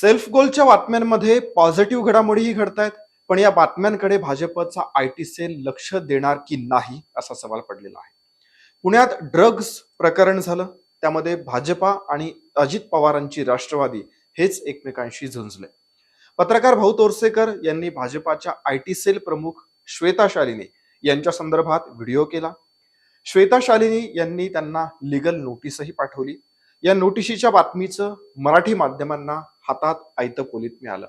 Self गोलच्या बातम्यांमध्ये positive घडामोडीही घडतायत पण या बातम्यांकडे भाजपचा आय टी सेल लक्ष देणार की नाही असा सवाल पडलेला आहे. पुण्यात ड्रग्ज प्रकरण झालं त्यामध्ये भाजपा आणि अजित पवारांची राष्ट्रवादी हेच एकमेकांशी झुंजले. पत्रकार भाऊ तोरसेकर यांनी भाजपाच्या आय टी सेल प्रमुख श्वेता शालिनी यांच्या संदर्भात व्हिडिओ केला. श्वेता शालिनी यांनी त्यांना लिगल नोटीसही पाठवली. या नोटिशीच्या बातमीचं मराठी माध्यमांना हातात आयतं पोलीत मिळालं.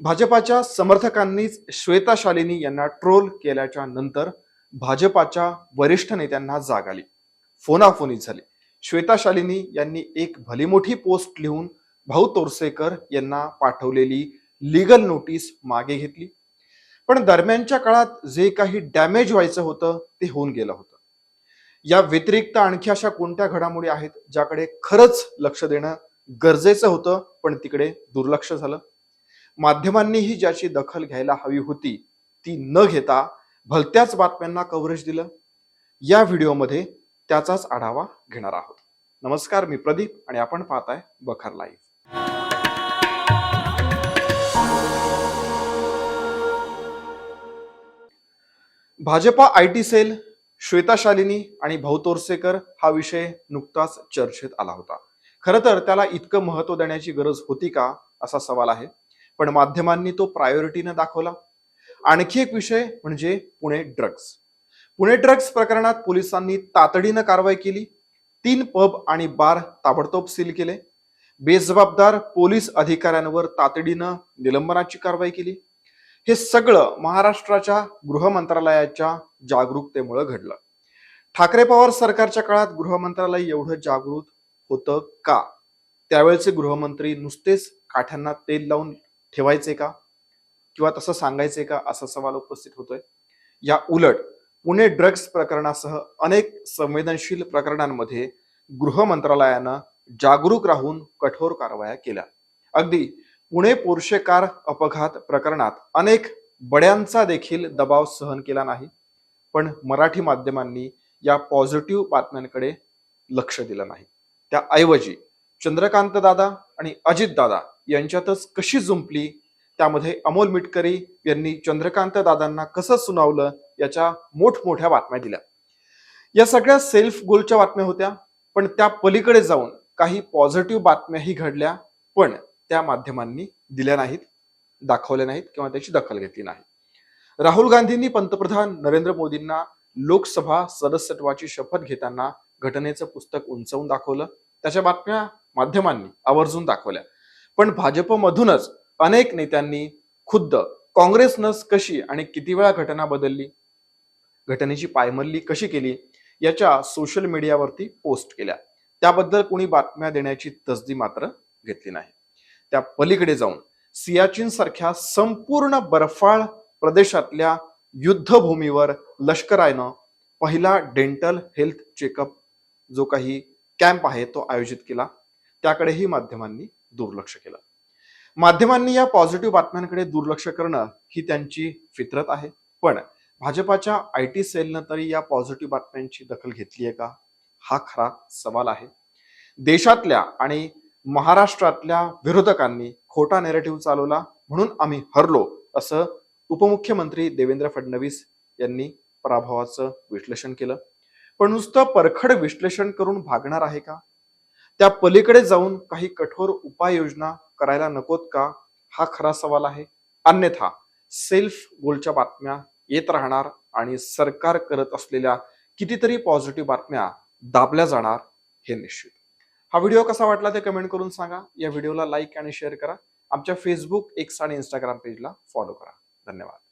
भाजपाच्या समर्थकांनीच श्वेता शालिनी यांना ट्रोल केल्याच्यानंतर भाजपाच्या वरिष्ठ नेत्यांना जाग आली. फोनाफोनी झाली. श्वेता शालिनी यांनी एक भलीमोठी पोस्ट लिहून भाऊ तोरसेकर यांना पाठवलेली लिगल नोटीस मागे घेतली. पण दरम्यानच्या काळात जे काही डॅमेज व्हायचं होतं ते होऊन गेलं होतं. या व्यतिरिक्त आणखी अशा कोणत्या घडामोडी आहेत ज्याकडे खरंच लक्ष देणं गरजेचं होतं पण तिकडे दुर्लक्ष झालं. माध्यमांनीही ज्याची दखल घ्यायला हवी होती ती न घेता भलत्याच बातम्यांना कव्हरेज दिलं. या व्हिडिओमध्ये त्याचाच आढावा घेणार आहोत. नमस्कार मी प्रदीप आणि आपण पाहताय Bakhar live. Bhajapa I T cell Shweta Shalini आणि भाऊ तोरसेकर हा विषय नुकताच चर्चेत आला होता. खरं तर त्याला इतकं महत्त्व देण्याची गरज होती का असा सवाल आहे. पण माध्यमांनी तो प्रायोरिटीनं दाखवला. आणखी एक विषय म्हणजे पुणे ड्रग्ज. पुणे ड्रग्ज प्रकरणात पोलिसांनी तातडीनं कारवाई केली. तीन पब आणि बार ताबडतोब सील केले. बेजबाबदार पोलीस अधिकाऱ्यांवर तातडीनं निलंबनाची कारवाई केली. हे सगळं महाराष्ट्राच्या गृह मंत्रालयाच्या जागरूकतेमुळे घडलं. ठाकरे पवार सरकारच्या काळात गृह मंत्रालय एवढं जागृत होतं का? त्यावेळेचे गृहमंत्री नुसतेच काठ्यांना तेल लावून ठेवायचे का? किंवा तसं सांगायचे का? असा सवाल उपस्थित होतोय. या उलट पुणे ड्रग्ज प्रकरणासह अनेक संवेदनशील प्रकरणांमध्ये गृह मंत्रालयानं जागरूक राहून कठोर कारवाया केल्या. अगदी पुणे पोर्शे कार अपघात प्रकरणात अनेक बड्यांचा देखील दबाव सहन केला नाही पण मराठी माध्यमांनी या पॉझिटिव्ह बातम्यांकडे लक्ष दिलं नाही. त्याऐवजी चंद्रकांत दादा आणि अजित दादा यांच्यातच कशी जुंपली त्यामध्ये अमोल मिटकरी यांनी चंद्रकांत दादांना कसं सुनावलं याच्या मोठमोठ्या बातम्या दिल्या. या सगळ्या सेल्फ गोलच्या बातम्या होत्या पण त्या पलीकडे जाऊन काही पॉझिटिव्ह बातम्याही घडल्या पण त्या माध्यमांनी दिल्या नाहीत दाखवल्या नाहीत किंवा त्याची दखल घेतली नाही. राहुल गांधींनी पंतप्रधान नरेंद्र मोदींना लोकसभा सदस्यत्वाची शपथ घेताना घटनेचं पुस्तक उंचवून दाखवलं. त्याच्या बातम्या माध्यमांनी आवर्जून दाखवल्या. पण भाजपमधूनच अनेक नेत्यांनी खुद्द काँग्रेसनंच कशी आणि किती वेळा घटना बदलली? घटनेची पायमल्ली कशी केली? याच्या सोशल मीडियावरती पोस्ट केल्या. त्याबद्दल कुणी बातम्या देण्याची तसदी मात्र घेतली नाही. त्या पलीकडे जाऊन सियाचीन सारख्या संपूर्ण बर्फाळ प्रदेशातल्या युद्धभूमीवर लष्करानं पहिला डेंटल हेल्थ चेकअप जो काही कॅम्प आहे तो आयोजित केला. त्याकडेही माध्यमांनी दुर्लक्ष केलं. माध्यमांनी या पॉझिटिव्ह बातम्यांकडे दुर्लक्ष करणं ही त्यांची फितरत आहे. पण भाजपाच्या आय टी सेलनं तरी या पॉझिटिव्ह बातम्यांची दखल घेतली आहे का? हा खरा सवाल आहे. देशातल्या आणि महाराष्ट्रातल्या विरोधकांनी खोटा नेरेटिव्ह चालवला म्हणून आम्ही हरलो असं उपमुख्यमंत्री देवेंद्र फडणवीस यांनी पराभवाचं विश्लेषण केलं. पण नुसतं परखड विश्लेषण करून भागणार आहे का? त्या पलीकडे जाऊन काही कठोर उपाययोजना करायला नकोत का? हा खरा सवाल आहे. अन्यथा सेल्फ गोलच्या बातम्या येत राहणार आणि सरकार करत असलेल्या कितीतरी पॉझिटिव्ह बातम्या दाबल्या जाणार हे निश्चित. हा व्हिडिओ कसा वाटला ते कमेंट करून सांगा. या व्हिडिओला लाईक आणि शेअर करा. आमच्या फेसबुक एक्स आणि इंस्टाग्राम पेजला फॉलो करा. धन्यवाद.